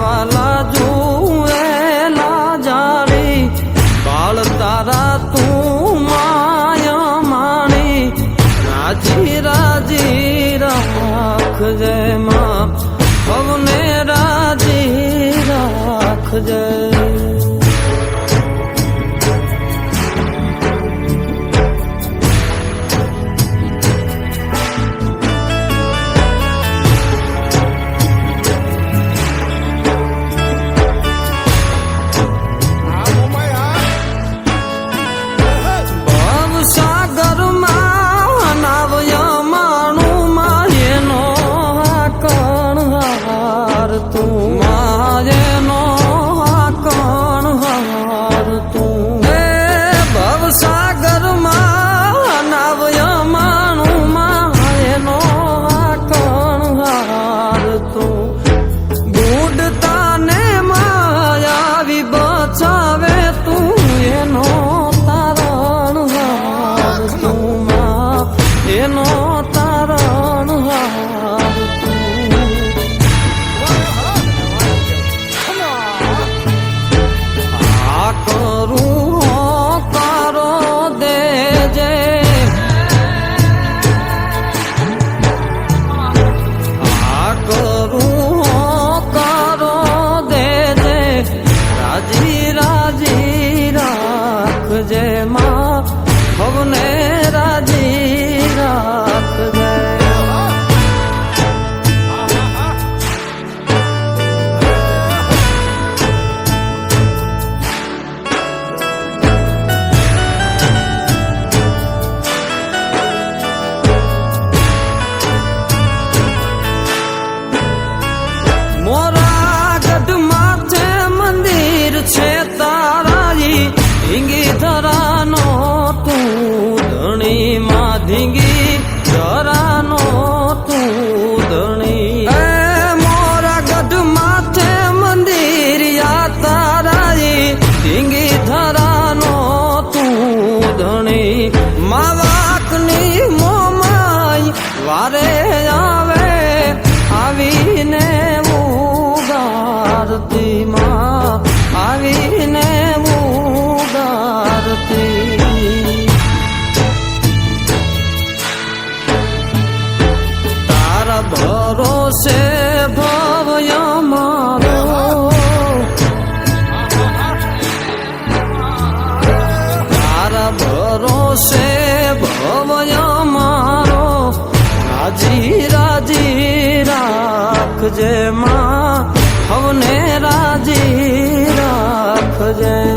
વાલા જુએલા જાણી. બાળ તારા તું માયા માણી. રાજી રાજી રાખજે માં. પવને રાજી રાખજે ની મા બાપની મોમાય વારે આવે આવીને હું ગારતી માં આવીને રાખજે માં હવને રાજી રાખજે.